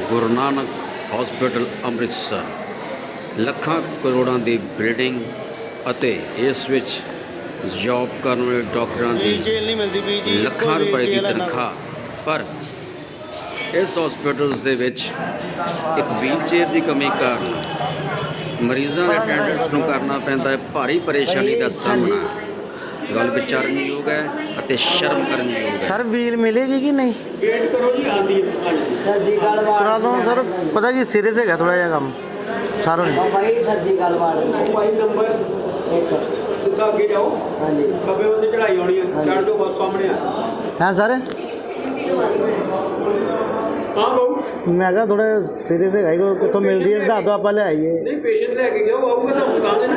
Guru Nanak hospital Amritsar. ਲੱਖਾਂ ਕਰੋੜਾਂ ਦੀ building ਅਤੇ ਇਸ ਵਿੱਚ ਜੌਬ ਕਰਨ ਵਾਲੇ ਡਾਕਟਰਾਂ ਦੀ ਜੇਲ੍ਹ ਨਹੀਂ ਮਿਲਦੀ ਵੀ ਜੀ ਲੱਖਾਂ ਰੁਪਏ ਦੀ। ਤਨਖਾਹ। ਪਰ ਇਸ ਹਸਪੀਟਲਸ ਦੇ ਵਿੱਚ ਇੱਕ ਵੀਲਚੇਅਰ ਦੀ ਕਮੀ ਕਾਰਨ ਮਰੀਜ਼ਾਂ ਦੇ ਅਟੈਂਡੈਂਟਸ ਨੂੰ ਕਰਨਾ ਪੈਂਦਾ ਹੈ। ਭਾਰੀ ਪਰੇਸ਼ਾਨੀ ਦਾ ਸਾਹਮਣਾ। ਗੱਲ ਵਿਚਾਰਨਯੋਗ ਹੈ ਅਤੇ ਸ਼ਰਮ ਕਰਨਯੋਗ ਹੈ। ਸਰ ਵੀਲ ਮਿਲੇਗੀ ਕਿ ਨਹੀਂ? ਸਰਜੀਕਲ ਵਾਰਡ ਕਰਾ ਦੋ ਸਰ ਪਤਾ ਕੀ ਸੀਰੀਅਸ ਹੈਗਾ ਥੋੜਾ ਜਿਹਾ ਕੰਮ। ਸਾਰੋਂ ਨਹੀਂ। Baba ji surgical ward mobile number ਇੱਕ। ਸਿੱਧਾ ਅੱਗੇ ਜਾਓ। ਹਾਂਜੀ। ਖੱਬੇ ਪਾਸੇ ਚੜਾਈ ਆਉਣੀ ਹੈ। ਚੜ੍ਹ ਜਾਓ ਬਸ ਸਾਹਮਣੇ ਆ। ਹਾਂ ਸਰ? ਹਾਂ ਬਾਬੂ ਮੈਂ ਕਿਹਾ ਥੋੜਾ ਸੀਰੀਅਸ ਹੈਗਾ ਜੀ, ਕਿੱਥੋਂ ਮਿਲਦੀ ਹੈ ਦੱਸ ਦਿਓ ਆਪਾਂ ਲੈ ਆਈਏ। ਨਹੀਂ ਪੇਸ਼ੈਂਟ ਲੈ ਕੇ ਜਾਓ ਆਊਗਾ ਤਾਂ ਦੁਕਾਨ ਦੇ ਨਾ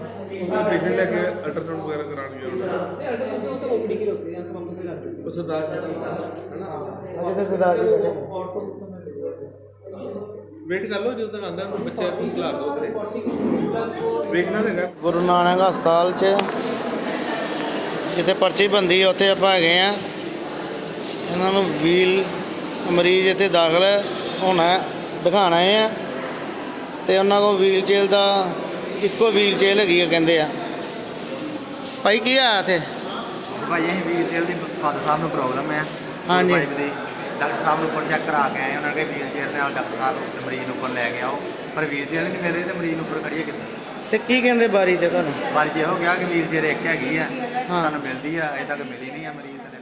ਸਾਡੇ ਕੋਲ ਨਹੀਂ ਦੇ ਰਹੇ ਨਹੀਂ ਆ ਕਹਿੰਦੇ ਹੈਗੀ ਨਹੀਂ ਗਈ ਹੋਈ ਆ ਆਈ ਨਹੀਂ ਹਲੇ ਪੇਸ਼ੈਂਟ ਲੈ ਕੇ ਅਲਟਰਾਸਾਊਂਡ ਵਗੈਰਾ ਕਰਾਉਣ ਗਿਆ ਉਹ ਸਰਦਾਰ ਅਜੇ ਤਾਂ ਸਰਦਾਰ ਜੀ ਬੈਠੇ ਵੇਟ ਕਰ ਲਓ ਜਦੋਂ ਤੱਕ ਆਂਦਾ ਬੱਚਾ ਨੂੰ ਖਿਲਾ ਦੋ ਕਰੇ ਵੇਖਣਾ ਤਾਂ ਹੈਗਾ ਗੁਰੂ ਨਾਨਕ ਹਸਪਤਾਲ 'ਚ ਜਿੱਥੇ ਪਰਚੀ ਬੰਦੀ ਉੱਥੇ ਆਪਾਂ ਹੈਗੇ ਆ ਇਹਨਾਂ ਨੂੰ ਵੀਲ ਮਰੀਜ਼ ਇੱਥੇ ਦਾਖਲ ਹੋਣਾ ਹੈ, ਦਿਖਾਉਣ ਆਏ ਆ ਤੇ ਉਹਨਾਂ ਕੋਲ ਵੀਲ ਚੇਲ ਦਾ ਇੱਕੋ ਵੀਲ ਚੇਲ ਹੈਗੀ ਆ ਕਹਿੰਦੇ ਆ। ਭਾਈ ਕੀ ਆ ਇੱਥੇ? ਭਾਈ ਅਸੀਂ ਵੀਰ ਚੇਅਰ ਦੀ ਫਾਦਰ ਸਾਹਿਬ ਨੂੰ ਪ੍ਰੋਬਲਮ ਹੈ ਹਾਂਜੀ। ਵਾਈਫ ਦੀ ਡਾਕਟਰ ਸਾਹਿਬ ਨੂੰ ਉੱਪਰ ਚੈੱਕ ਕਰਾ ਕੇ ਆਏ ਉਹਨਾਂ ਨੇ ਵੀਰ ਚੇਅਰ ਨਾਲ ਡਾਕਟਰ ਸਾਹਿਬ ਨੂੰ ਤੇ ਮਰੀਜ਼ ਨੂੰ ਉੱਪਰ ਲੈ ਕੇ ਆਓ। ਪਰ ਵੀਰ ਚੇਅਰ ਨਹੀਂ ਮਿਲ ਰਹੀ ਤੇ ਮਰੀਜ਼ ਨੂੰ ਉੱਪਰ ਖੜੀਏ ਕਿੱਦਾਂ ਤੇ ਕੀ ਕਹਿੰਦੇ ਬਾਰੀ ਤੇ ਤੁਹਾਨੂੰ? ਬਾਰੀ ਚ ਇਹੋ ਗਿਆ ਕਿ ਵੀਰ ਚੇਅਰ ਇੱਕ ਹੈਗੀ ਆ ਹਾਂ। ਤੁਹਾਨੂੰ ਮਿਲਦੀ ਆ ਅਜੇ ਤੱਕ ਮਿਲੀ ਨਹੀਂ ਆ ਮਰੀਜ਼ ਦੇ